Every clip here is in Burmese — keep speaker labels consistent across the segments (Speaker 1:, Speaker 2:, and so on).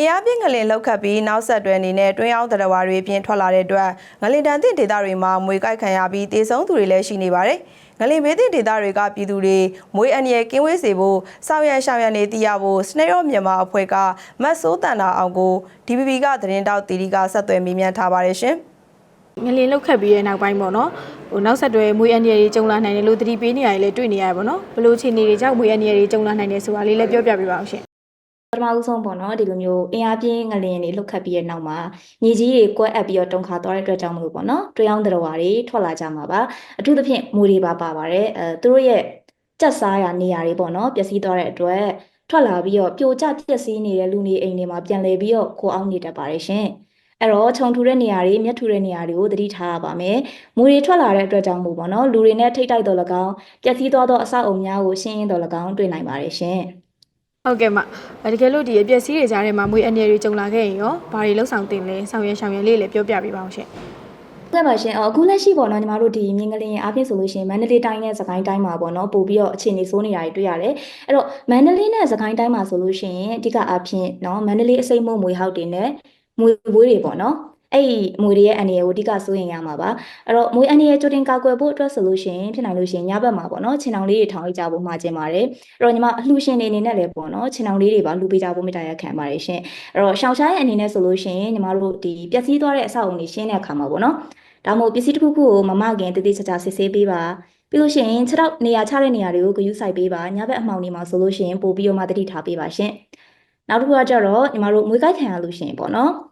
Speaker 1: အင်အားပြင်းငလင်လောက်ခတ်ပြီးနောက်ဆက်တွဲအနေနဲ့တွင်းအောင်တရဝါတွေပြင်ထွက်လာတဲ့အတွက်ငလင်တန်တဲ့ဒေသတွေမှာမွေကိုက်ခံရပြီးတေဆုံးသူတွေလည်းရှိနေပါတယ်။ငလင်ဘေးတဲ့ဒေသတွေကပြည်သူတွေမွေအန္တရာယ်ကင်းဝေးစေဖို့စောင့်ရန်ရှောင်ရန်နေသိရဖို့စနေရောမြန်မာအဖွဲ့ကမတ်ဆိုးတန်တာအောင်ကို DPP ကသတင်းတောက်တီတီကဆက်သွယ်မေးမြန်းထားပါတယ်ရှင်။
Speaker 2: ငလင်လောက်ခတ်ပြီးရဲ့နောက်ပိုင်းပေါ့နော်ဟိုနောက်ဆက်တွဲမွေးအန္တရာယ်တွေကြုံလာနိုင်တယ်လို့သတိပေးနေရတယ်လည်းတွေ့နေရတယ်ပေါ့နော်ဘယ်လိုအခြေအနေတွေကြောင့်မွေးအန္တရာယ်တွေကြုံလာနိုင်တယ်ဆိုတာလေးလည်းပြောပြပေးပါအောင်ရှင်
Speaker 3: ပထမဦးဆုံးပေါ့နော်ဒီလိုမျိုးအင်အားပြင်းငလျင်တွေလှုပ်ခတ်ပြီးတဲ့နောက်မှာမြေကြီးတွေကွဲအပ်ပြီးတော့တုန်ခါသွားတဲ့အတွက်ကြောင့်မလို့ပေါ့နော်တွင်းအောင်တော်ဝါတွေထွက်လာကြမှာပါအထူးသဖြင့်မူတွေပါပါပါတယ်အဲသူတို့ရဲ့ကြက်စားရာနေရာတွေပေါ့နော်ပျက်စီးသွားတဲ့အတွက်ထွက်လာပြီးတော့ပြိုကျပျက်စီးနေတဲ့လူနေအိမ်တွေမှာပြန်လည်ပြီးတော့ခိုအောင်နေတတ်ပါတယ်ရှင်အဲ့တော့ခြုံထူတဲ့နေရာတွေမျက်ထူတဲ့နေရာတွေကိုသတိထားရပါမယ်။မူတွေထွက်လာတဲ့အတွက်ကြောင့်မို့ပေါ့နော်လူတွေနဲ့ထိတ်တိုက်တော်၎င်းပျက်စီးသွားသောအဆောက်အုံများကိုရှင်းရင်းတော်၎င်းတွေ့နိုင်ပါတယ်ရှင်။
Speaker 2: ဟုတ်ကဲ့မအဲတကယ်လို့ဒီအပျက်စီးတွေကြားထဲမှာမွေးအန္တရာယ်တွေကြုံလာခဲ့ရင်ရောဘာတွေလှုပ်ဆောင်တင်လဲဆောင်ရွက်ရှောင်ရန်လေးလည်းပြောပြပေးပါအောင်ရှင်
Speaker 3: ဟုတ်ကဲ့ပါရှင်အခုလက်ရှိပေါ့နော်ညီမတို့ဒီမြင်းကလေးအားဖြင့်ဆိုလို့ရှိရင်မန္တလေးတိုင်းနဲ့စကိုင်းတိုင်းမှာပေါ့နော်ပို့ပြီးတော့အခြေအနေဆိုးနေတာတွေတွေ့ရတယ်အဲ့တော့မန္တလေးနဲ့စကိုင်းတိုင်းမှာဆိုလို့ရှိရင်အဓိကအားဖြင့်နော်မန္တလေးအစိမ့်မွေးမွေဟောက်တွေနဲ့မွေဘွေးတွေပေါ့နော် အဲ့ဒီမွေတွေရဲ့အနေကိုအဓိကစိုးရင်ရမှာပါအဲ့တော့မွေအနေရဲ့ကြိုတင်ကာကွယ်ဖို့အတွက်ဆိုလို့ရှိရင်ဖြစ်နိုင်လို့ရှိရင်ညဘက်မှာပေါ့နော်ခြင်တောင်လေးတွေထောင်လိုက်ကြဖို့မှာကျင်ပါတယ်အဲ့တော့ညီမအလှူရှင်တွေအနေနဲ့လည်းပေါ့နော်ခြင်တောင်လေးတွေပါလှူပေးကြဖို့မေတ္တာရက်ခံပါတယ်ရှင်အဲ့တော့ရှောင်းရှားရဲ့အနေနဲ့ဆိုလို့ရှိရင်ညီမတို့ဒီပျက်စီးသွားတဲ့အဆောက်အုံတွေရှင်းတဲ့အခါမှာပေါ့နော်ဒါမှမဟုတ်ပစ္စည်းတစ်ခုခုကိုမမခင်တည်တည်ချာချာစစ်ဆေးပေးပါပြီးလို့ရှိရင်ခြေထောက်နေရာချတဲ့နေရာတွေကိုဂရုစိုက်ပေးပါညဘက်အမှောင်တွေမှာဆိုလို့ရှိရင်ပို့ပြီးတော့မှတတိထားပေးပါရှင်နောက်တစ်ခုကကြတော့ညီမတို့မွေးကိုက်ခံရလို့ရှိရင်ပေါ့နော်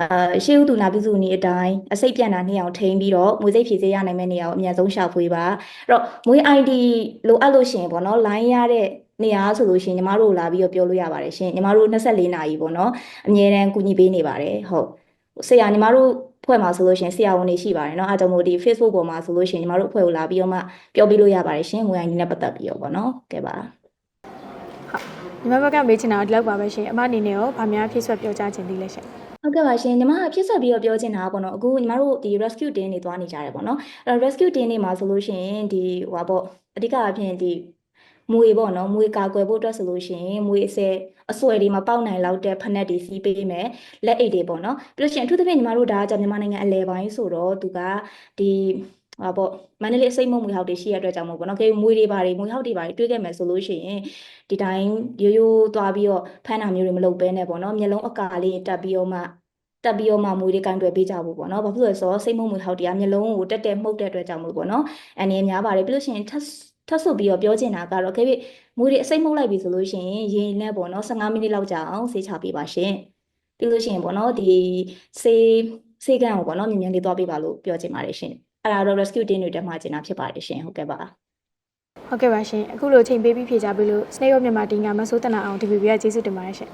Speaker 3: အဲရှေးဥတုနာပြုစုနည်းအတိုင်းအစိတ်ပြန့်တာနှစ်အောင်ထိန်းပြီးတော့မွေးစိတ်ဖြည့်စေးရနိုင်မယ့်နေရာကိုအမြန်ဆုံးရှာဖွေပါအဲ့တော့မွေး ID လိုအပ်လို့ရှိရင်ပေါ့နော် line ရတဲ့နေရာဆိုလို့ရှိရင်ညီမတို့လာပြီးတော့ပြောလို့ရပါတယ်ရှင်ညီမတို့24နာရီပေါ့နော်အမြဲတမ်းကူညီပေးနေပါတယ်ဟုတ်ဆရာညီမတို့ ဖွဲ့မှာဆိုလို့ရှိရင်ဆရာဝန်တွေရှိပါတယ်เนาะအဲကြောင့်မို့ဒီ Facebook ပေါ်မှာဆိုလို့ရှိရင်ညီမတို့အဖွဲ့ကိုလာပြီးတော့မှပြောပြလို့ရပါတယ်ရှင်ငွေအိုင်ကြီးနဲ့ပတ်သက်ပြီးတော့ပေါ့နော်ကဲပါ
Speaker 2: ညီမဘက်ကမေးချင်တာဒီလောက်ပါပဲရှင်အမအနေနဲ့ရောဗာများဖြည့်ဆွတ်ပြောကြားခြင်းသေးလဲရှင်
Speaker 3: ဟုတ်ကဲ့ပါရှင်ညီမကဖြစ်ဆက်ပြီးတော့ပြောချင်တာကပေါ့နော်အခုညီမတို့ဒီ rescue team တွေသွားနေကြတယ်ပေါ့နော်အဲတော့ rescue team တွေမှာဆိုလို့ရှိရင်ဒီဟိုပါပေါ့အဓိကအဖြစ်ဒီမွေပေါ့နော်မွေကာကွယ်ဖို့အတွက်ဆိုလို့ရှိရင်မွေအစဲအဆွဲတွေမှာပေါက်နိုင်လောက်တဲ့ဖက်နက်တွေစီးပေးမယ်လက်အိတ်တွေပေါ့နော်ပြီးလို့ရှိရင်အထူးသဖြင့်ညီမတို့ဒါကကြာမြန်မာနိုင်ငံအလဲပိုင်းဆိုတော့သူကဒီ ဟာပေါ့မန္တလေးအစိမ့်မုံမွေဟောက်တွေရှိရတဲ့အတွက်ကြောင့်မို့ပေါ့နော်ကေမွေတွေပါတွေမွေဟောက်တွေပါတွေတွေးခဲ့မယ်ဆိုလို့ရှိရင်ဒီတိုင်းရိုးရိုးသွားပြီးတော့ဖမ်းတာမျိုးတွေမလုပ်ဘဲနဲ့ပေါ့နော်မျက်လုံးအကာလေးတက်ပြီးတော့မှတက်ပြီးတော့မှမွေးတွေကင်တွယ်ပေးကြဖို့ပေါ့နော်။ဘာဖြစ်လို့လဲဆိုတော့စိတ်မုံမွေဟောက်တရားမျက်လုံးကိုတက်တက်မှုတ်တဲ့အတွက်ကြောင့်မို့ပေါ့နော်။အနေများပါတယ်ပြီးလို့ရှိရင်ထပ်ထပ်ဆုပ်ပြီးတော့ပြောချင်တာကတော့ခေပြီမွေးတွေအစိမ့်မှုတ်လိုက်ပြီဆိုလို့ရှိရင်ရေနဲ့ပေါ့နော်15မိနစ်လောက်ကြာအောင်ဆေးချပေးပါရှင်။ပြီးလို့ရှိရင်ပေါ့နော်ဒီဆေးဆေးကန်ကိုပေါ့နော်မြင်မြန်လေးသွားပေးပါလို့ပြောချင်ပါတယ်ရှင်။ အဲ့ဒါတော့ rescue team တွေတက်မှကျင်တာဖြစ်ပါတယ်ရှင်ဟုတ်ကဲ့ပါ။
Speaker 2: ဟုတ်ကဲ့ပါရှင်အခုလိုချိန်ပေးပြီးဖြေကြပေးလို့စနေရောမြန်မာတင်ကမဆိုးတနာအောင် DPP ကကျေးဇူးတင်ပါတယ်ရှင်